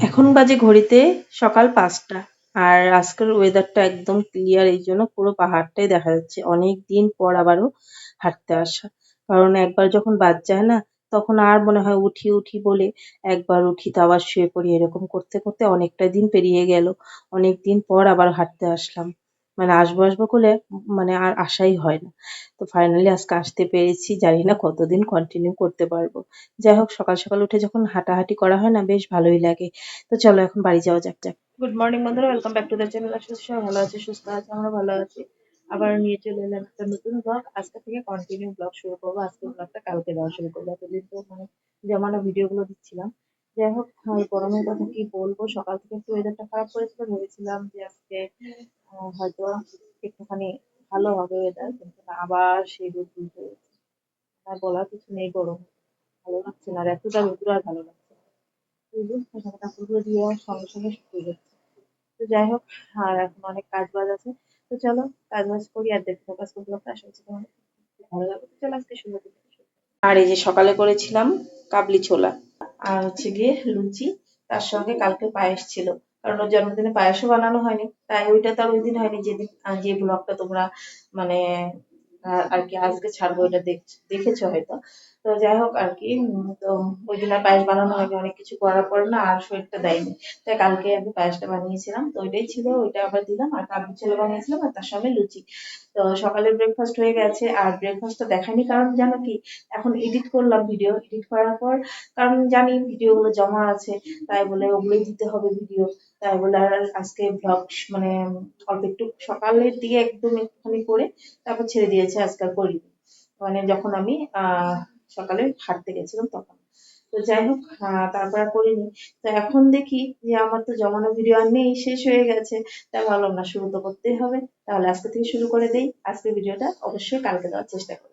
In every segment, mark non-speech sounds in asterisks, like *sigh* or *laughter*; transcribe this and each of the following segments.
এখন বাজে ঘড়িতে সকাল পাঁচটা, আর আজকের ওয়েদারটা একদম ক্লিয়ার এই জন্য পুরো পাহাড়টাই দেখা যাচ্ছে। অনেক দিন পর আবারও হাঁটতে আসা। কারণ একবার যখন বাদ যায় না, তখন আর মনে হয় উঠি উঠি বলে একবার উঠি তো আবার শুয়ে পড়ি, এরকম করতে করতে অনেকটা দিন পেরিয়ে গেল। অনেক দিন পর আবার হাঁটতে আসলাম। মানে আসব আসব করে মানে আর আশাই হয় না। তো ফাইনালি আজকে আসতে পেরেছি, জানি না কতদিন কন্টিনিউ করতে পারব। যাই হোক, সকাল সকাল উঠে যখন হাঁটাহাঁটি করা হয় না, বেশ ভালোই লাগে। তো চলো এখন বাড়ি যাওয়া যাক যাক। গুড মর্নিং বন্ধুরা welcome back to the channel করছি সবাই ভালো আছে, সুস্থ আছে, আমরা ভালো আছি। আবার নিয়ে চলে এলাম একটা নতুন ব্লগ আজকে থেকে কন্টিনিউ ব্লগ শুরু করব। আজকে ব্লগটা কালকে দেওয়া শুরু করব। এতদিন তো মানে জমানো ভিডিওগুলো দিচ্ছিলাম। যাই হোক এই গরমের কথা কি বলব? সকাল থেকে একটু ওয়েদারটা খারাপ করেছিল, ভেবেছিলাম যে আজকে হয়তো একটুখানি ভালো হবে ওয়েদার কিন্তু আবার সেই রোদ তুলতে আর বলার কিছু নেই, গরম। ভালো লাগছে না, আর এতটা রোদ্র আর ভালো লাগছে না। কাপড়গুলো দিয়ে সঙ্গে সঙ্গে শুকিয়ে যাচ্ছে তো যাই হোক, আর এখন অনেক কাজ বাজ আছে। তো চলো কাজ বাজ করি আর দেখতে থাকো আজকে ব্লগটা আশা করছি তোমাদের খুব ভালো লাগবে। চলো আজকে করি। আর এই যে সকালে করেছিলাম কাবলি ছোলা। আর হচ্ছে গিয়ে লুচি, তার সঙ্গে কালকে পায়েস ছিল। কারণ ওর জন্মদিনে পায়েসও বানানো হয়নি, তাই ওইটা তো আর ওই দিন হয়নি, যেদিন যে ব্লগটা তোমরা মানে আর কি আজকে ছাড়বো দেখ- দেখেছ হয়তো। তো যাই হোক আর কি তো ওই দিন আর পায়েস বানানো হয়নি, অনেক কিছু করার পর না আর শরীরটা দেয়নি। তাই কালকে আমি পায়েসটা বানিয়েছিলাম, তো ওইটাই ছিল, ওইটা আবার দিলাম, আর কাবলি ছোলা বানিয়েছিলাম, আর তার সঙ্গে লুচি। তো সকালের ব্রেকফাস্ট হয়ে গেছে, আর ব্রেকফাস্ট ব্রেকফাস্টটা দেখায়নি, কারণ জানো কি, এখন এডিট করলাম ভিডিও এডিট করার পর, কারণ জানি ভিডিওগুলো জমা আছে, তাই বলে ওগুলোই দিতে হবে ভিডিও তাই বলে আর আজকে ব্লগ মানে অল্প একটু সকালের দিকে একদম একটুখানি করে তারপর ছেড়ে দিয়েছে আজকে করিনি। মানে যখন আমি সকালে হাঁটতে গেছিলাম তখন। তো যাই হোক তারপর করিনি। তো এখন দেখি যে আমার তো জমানো ভিডিও আর নেই, শেষ হয়ে গেছে। তাই ভাবলাম না, শুরু তো করতেই হবে। তাহলে আজকে থেকে শুরু করে দেই। আজকের ভিডিওটা অবশ্যই কালকে দেওয়ার চেষ্টা করব।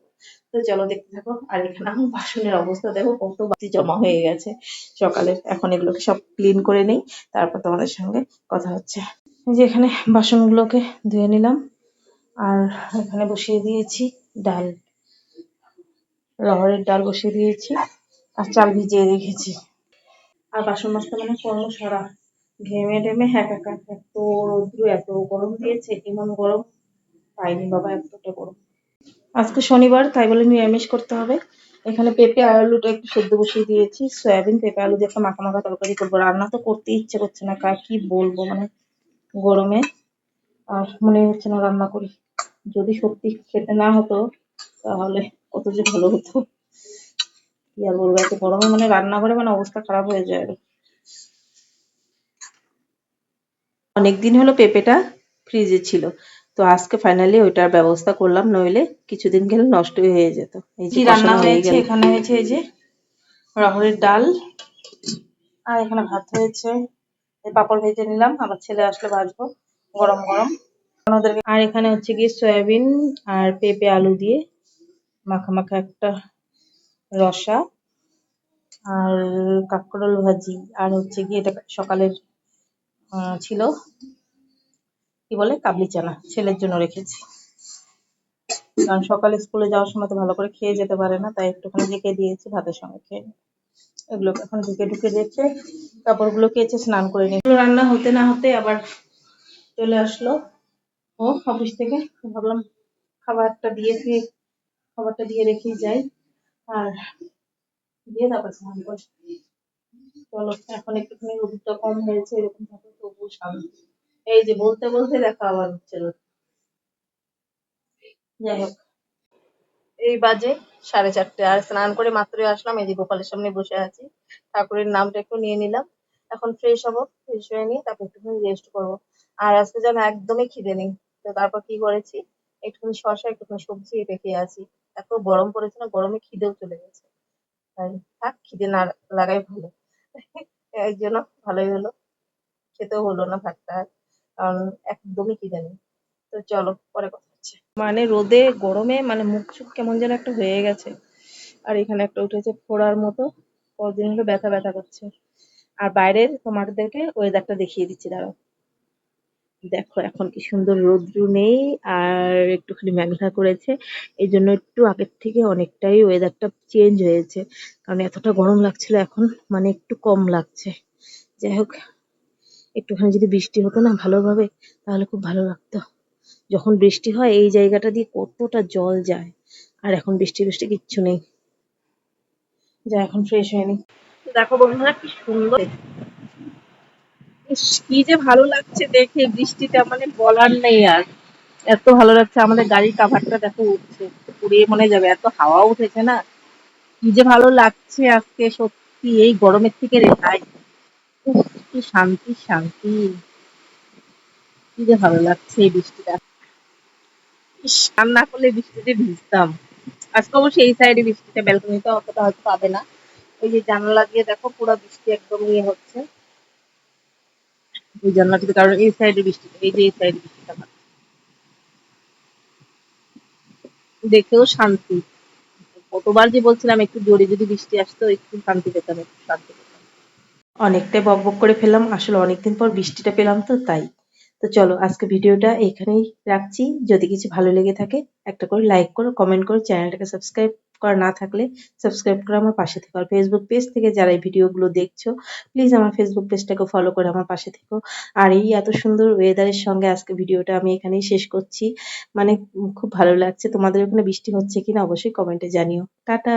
তো চলো দেখতে থাকো। আর এখানে আমার বাসনের অবস্থা দেখো, কত বাতি জমা হয়ে গেছে। সকালে এখন এগুলোকে সব ক্লিন করে নেই, তারপর তোমাদের সঙ্গে কথা হচ্ছে। যে এখানে বাসনগুলোকে ধুয়ে নিলাম, আর এখানে বসিয়ে দিয়েছি ডাল। রহরের ডাল বসিয়ে দিয়েছি, আর চাল ভিজিয়ে রেখেছি। আর বাসন মাজতে মানে কর্ম সারা। ঘেমে টেমে একাকার এত রৌদ্র এত গরম দিয়েছে, এমন গরম। পাইনি বাবা, এতটা গরম। আজকে শনিবার, তাই বলে নিরামিষ করতে হবে। এখানে পেঁপে, আলুটা একটু সেদ্ধ বসিয়ে দিয়েছি, সয়াবিন, পেঁপে, আলু দিয়ে একটা মাখা মাখা তরকারি করব। রান্না তো করতে ইচ্ছে করছে না, কার কি বলব মানে গরমে। আর মনে হচ্ছে না রান্না করি। যদি সত্যি খেতে না হতো, তাহলে কত যে ভালো হতো। কি আর বলব, এত গরমে মানে রান্নাঘরে মানে অবস্থা খারাপ হয়ে যায় অনেকদিন হলো পেঁপেটা ফ্রিজে ছিল। তো আজকে ফাইনালি ওইটার ব্যবস্থা করলাম নইলে কিছুদিন গেলে নষ্ট হয়ে যেত। এই যে রান্না হয়েছে? এখানে হয়েছে এই যে রহড়ের ডাল আর এখানে ভাত হয়েছে। এই পাপড় ভেজে নিলাম আবার ছেলে আসলে ভাজবো গরম গরম। ওদেরকে আর এখানে হচ্ছে গিয়ে সয়াবিন আর পেঁপে আলু দিয়ে মাখা মাখা একটা রসা আর কাঁকরোল ভাজি। আর হচ্ছে গিয়ে এটা সকালের ছিল কি বলে? কাবলি চানা, ছেলের জন্য রেখেছি। কারণ সকালে স্কুলে যাওয়ার সময় তো ভালো করে খেয়ে যেতে পারে না, তাই একটুখানি রেখে দিয়েছি, ভাতের সঙ্গে খেয়ে। এগুলো এখন ঢুকে ঢুকে রেখে কাপড়গুলো কেচে স্নান করে নিই রান্না হতে না হতে আবার চলে আসলো। ও, অফিস থেকে ভাবলাম খাবারটা দিয়ে খাবারটা দিয়ে রেখেই যাই। আর দিয়ে তারপর স্নান করে। চলো, এখন একটুখানি রোদটা কম হয়েছে, এরকম থাকে তবুও শান্তি। এই যে বলতে বলতে দেখা আবার হচ্ছে যাই হোক। এই বাজে সাড়ে চারটে। আর স্নান করে মাত্রই আসলাম, এই যে গোপালের সামনে বসে আছি। ঠাকুরের নামটা একটু নিয়ে নিলাম। এখন ফ্রেশ হব ফ্রেশ হয়ে নিয়ে তারপর একটুখানি রেস্ট করব। আর আজকে যেন একদমই খিদে নেই। তো তারপর কি করেছি? একটুখানি শসা, একটুখানি সবজি রেখে আছি। এত গরম পড়েছে না, গরমে খিদেও চলে গেছে। তাই থাক, খিদে না লাগাই ভালো। *laughs* এই জন্য ভালোই হলো। খেতেও হলো না ভাতটা। আর। কারণ একদমই খিদে নেই তো চলো, পরে কথা হচ্ছে। মানে রোদে, গরমে মানে মুখ চুখ কেমন যেন একটা হয়ে গেছে। আর এখানে একটা উঠেছে ফোড়ার মতো। কদিন হলো ব্যথা ব্যথা করছে। আর বাইরের তোমাদেরকে ওয়েদারটা দেখিয়ে দিচ্ছি, দাঁড়াও। দেখো এখন কি সুন্দর রোদ্রু নেই, আর একটুখানি মেঘলা করেছে। এই জন্য একটু আগের থেকে অনেকটাই ওয়েদারটা চেঞ্জ হয়েছে। কারণ এতটা গরম লাগছিল, এখন মানে একটু কম লাগছে। যাই হোক একটুখানি যদি বৃষ্টি হতো না ভালোভাবে, তাহলে খুব ভালো লাগতো। যখন বৃষ্টি হয়, এই জায়গাটা দিয়ে কতটা জল যায়। আর এখন বৃষ্টি বৃষ্টি কিচ্ছু নেই। যা, এখন ফ্রেশ হয়নি। দেখো বন্ধুরা, কি সুন্দর। কি যে ভালো লাগছে দেখে বৃষ্টিটা মানে বলার নেই আর। এত ভালো লাগছে, আমাদের গাড়ির কাভারটা দেখো উঠছে উড়িয়ে মনে যাবে, এত হাওয়া উঠেছে না। কি যে ভালো লাগছে আজকে, সত্যি, এই গরমের থেকে রেহাই কি শান্তি শান্তি? কি যে ভালো লাগছে এই বৃষ্টিটা। স্নান না করলে বৃষ্টিতে ভিজতাম। আজকে অবশ্যই এই সাইডে বৃষ্টিটা ব্যালকনিতে অতটা হয়তো পাবে না। ওই যে জানালা দিয়ে দেখো পুরো বৃষ্টি একদম ইয়ে হচ্ছে। এই জানলা থেকে, কারণ এই সাইডে বৃষ্টি, এই যে এই সাইডে বৃষ্টিটা দেখেও শান্তি। কতবার যে বলছিলাম, একটু জোরে যদি বৃষ্টি আসতো, একটু শান্তি পেতাম, একটু শান্তি পেতাম। অনেকটাই বক বক করে ফেললাম। আসলে অনেকদিন পর বৃষ্টিটা পেলাম তো, তাই। তো চলো, আজকে ভিডিওটা এখানেই রাখছি। যদি কিছু ভালো লেগে থাকে, একটা করে লাইক করো কমেন্ট করো, চ্যানেলটাকে সাবস্ক্রাইব করা না থাকলে সাবস্ক্রাইব করে আমার পাশে থেকো। আর ফেসবুক পেজ থেকে যারা এই ভিডিওগুলো দেখছ প্লিজ আমার ফেসবুক পেজটাকে ফলো করে আমার পাশে থেকো। আর এই এত সুন্দর ওয়েদারের সঙ্গে আজকে ভিডিওটা আমি এখানেই শেষ করছি। মানে খুব ভালো লাগছে। তোমাদের ওখানে বৃষ্টি হচ্ছে কিনা অবশ্যই কমেন্টে জানিও। টাটা!